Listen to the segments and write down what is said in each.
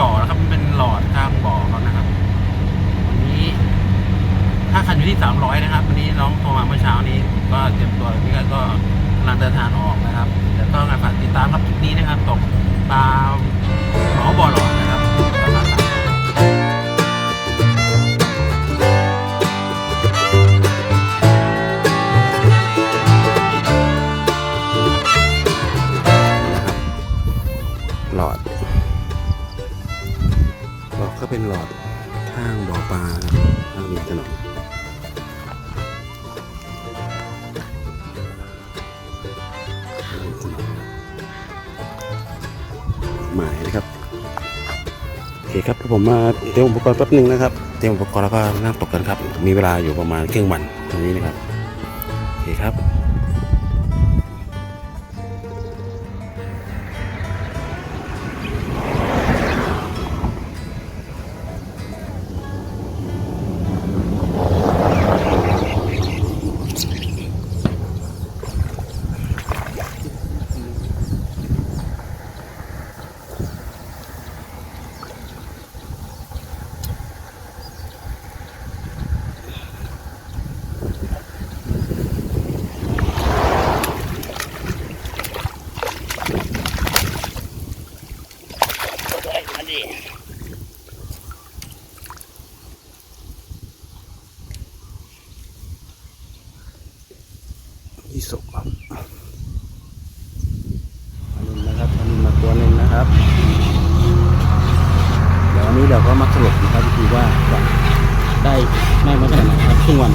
บ่อนะครับมันเป็นหลอดกลางบ่อเขานะครับ วันนี้ถ้าคันอยู่ที่สามร้อยนะครับ วันนี้น้องโทรมาเมื่อเช้านี้ ก็เตรียมตัวพี่ก็กำลังเดินทางออกนะครับแล้วก็งานฝากติดตามครับคลิปนี้นะครับตกตามหมอบ่อหลอด หมายนะครับโอเคครับผมมาเตรียมอุปกรณ์แป๊บนึงนะครับ เตรียมอุปกรณ์แล้วก็นั่งตกกันครับ มีเวลาอยู่ประมาณครึ่งวันตรงนี้นะครับโอเคครับ ที่สุกครับอันนี้นะครับอันนี้มาตัวหนึ่งนะครับ เดี๋ยววันนี้เราก็มาสรุปนะครับดูว่าจะได้ได้มาขนาดไหนครับครึ่งวัน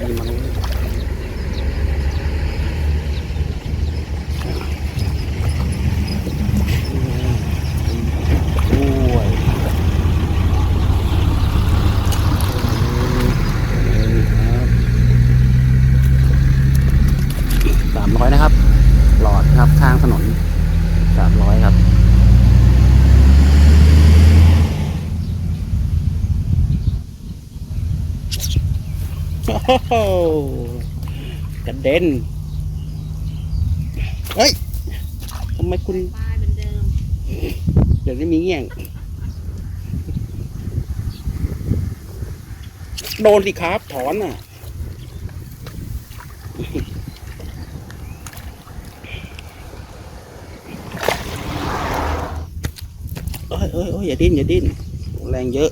ดีมันโอ้ยสามร้อยนะครับ หลอดครับข้างถนนสามร้อยครับ โอ้โห กระเด็น เฮ้ยทำไมคุณป้ายเหมือนเดิม เดี๋ยวนี้มีเงี้ยง โดนสิครับ ถอนน่ะ เอ้ยเอ้ยเอ้ยอย่าดิ้นอย่าดิ้น แรงเยอะ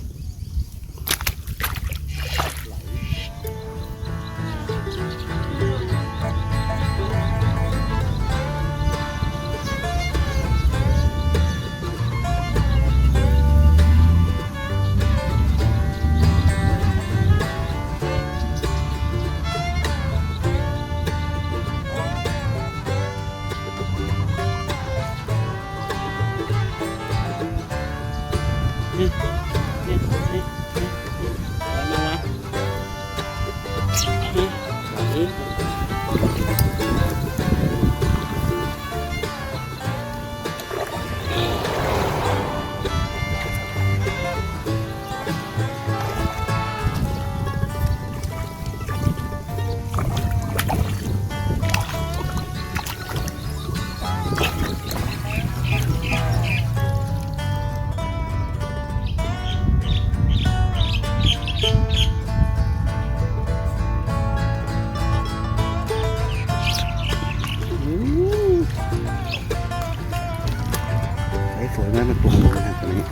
วยมากมันปรุงนะครับตอนนี้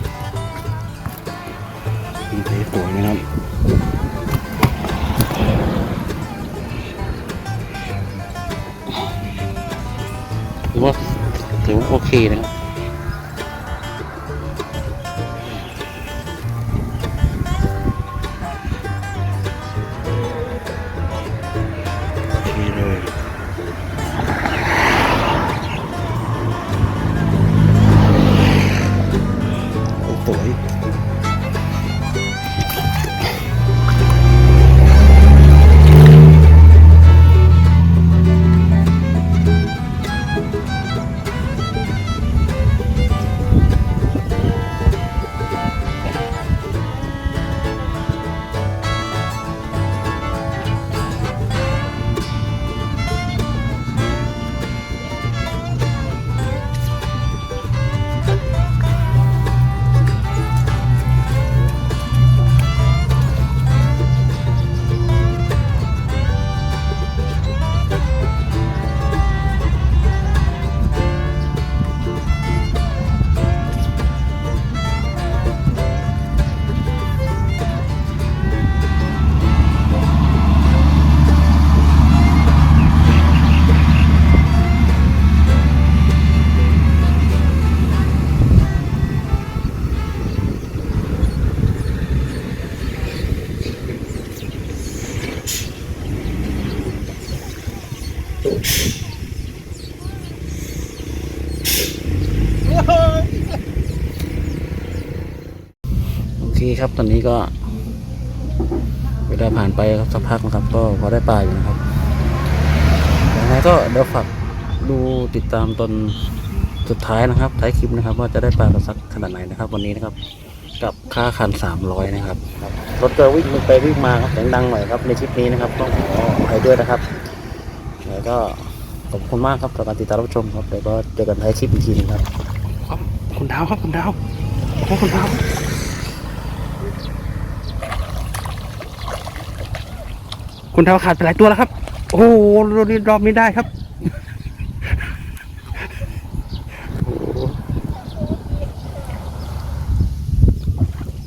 มีใสสวยนะครับถือว่าถือว่าโอเคนะครับ ครับ ตอนนี้ก็ เวลาผ่านไปครับสักพักนะครับ ก็พอได้ปลาอยู่นะครับยังไงก็เดี๋ยวฝากดูติดตามตอนสุดท้ายนะครับท้ายคลิปนะครับ ว่าจะได้ปลาสักขนาดไหนนะครับ วันนี้นะครับ กับค่าคันสามร้อยนะครับรถก็วิ่งไปวิ่งมาครับเสียงดังหน่อยครับในคลิปนี้นะครับต้องขออภัยด้วยนะครับแล้วก็ขอบคุณมากครับสำหรับการติดตามรับชมครับเดี๋ยวก็เจอกันท้ายคลิปอีกทีนึงครับครับคุณดาวครับคุณดาวโอ้คุณดาว คุณดาวขาดไปหลายตัวแล้วครับ โอ้โหรอบนี้รอบนี้ได้ครับโอ้โห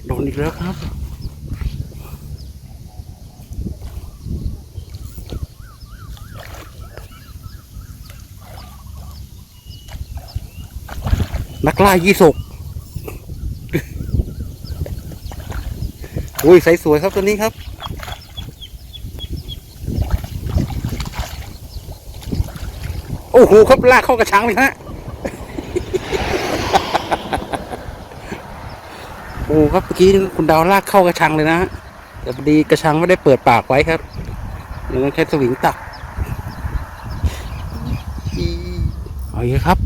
โดนอีกแล้วครับนักล่ายี่สกอุ้ยใสสวยครับตัวนี้ครับ อ้โหครับลากเข้ากระชังเลยฮะโอ้ครับเมื่อกี้คุณดาวลากเข้ากระชังเลยนะฮะแต่พอดีกระชังไม่ได้เปิดปากไว้ครับยังแค่สวิงตักเอาอีกครับ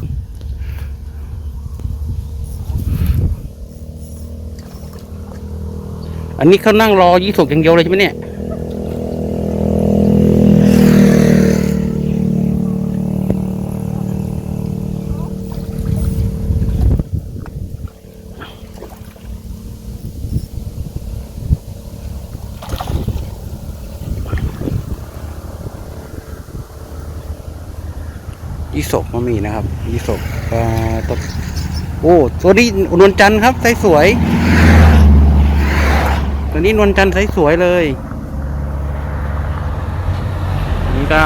อันนี้เขานั่งรอยี่สกอย่างเดียวเลยใช่ไหมเนี่ย ยี่สกก็มีนะครับยี่สกต้อโอ้ตัวนี้นวลจันทร์ครับไซส์สวย ตัวนี้นวลจันทร์สวยเลยนนี้ก็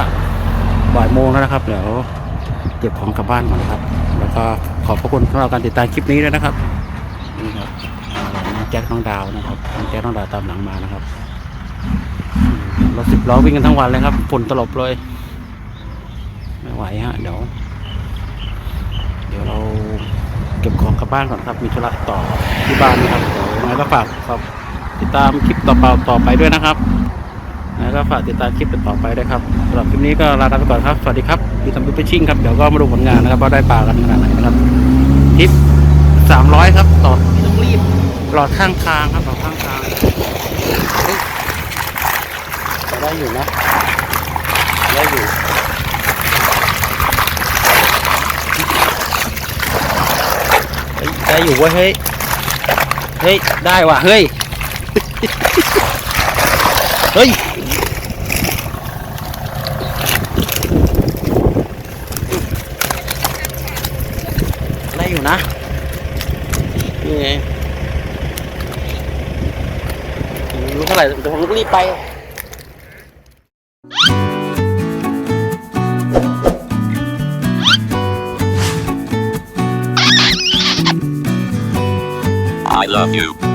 บ่ายโมงแล้วนะครับ เดี๋ยวเก็บของกลับบ้านก่อนครับ แล้วก็ขอบพระคุณสำหรับการติดตามคลิปนี้ด้วยนะครับนี่ครับน้องแจ็คน้องดาวนะครับน้องแจ็คน้องดาวตามหลังมานะครับอืมรถสิบล้อวิ่งกันทั้งวันเลยครับฝนตลบเลย ฮะเดี๋ยวเดี๋ยวเราเก็บของกลับบ้านก่อนครับ มีธุระต่อที่บ้านนะครับเดี๋ยวยังไงก็ฝากครับติดตามคลิปต่อไปต่อไปด้วยนะครับแล้วก็ฝากติดตามคลิปต่อไปด้วยครับสำหรับคลิปนี้ก็ลาไปก่อนครับ สวัสดีครับพี่ทำบิ๊กชิ่งครับเดี๋ยวก็มาดูผลงานนะครับว่าได้ปลากันขนาดไหนนะครับคลิปสามร้อยครับต่อไม่ต้องรีบหลอดข้างทางครับหลอดข้างทางเฮ้ยได้อยู่นะได้อยู่ เฮ้ย ได้อยู่เว้ยเฮ้ย เฮ้ย ได้ว่ะ เฮ้ย เฮ้ย ได้อยู่นะ นี่ไงรู้เท่าไหร่แต่ผมรีบไป love you.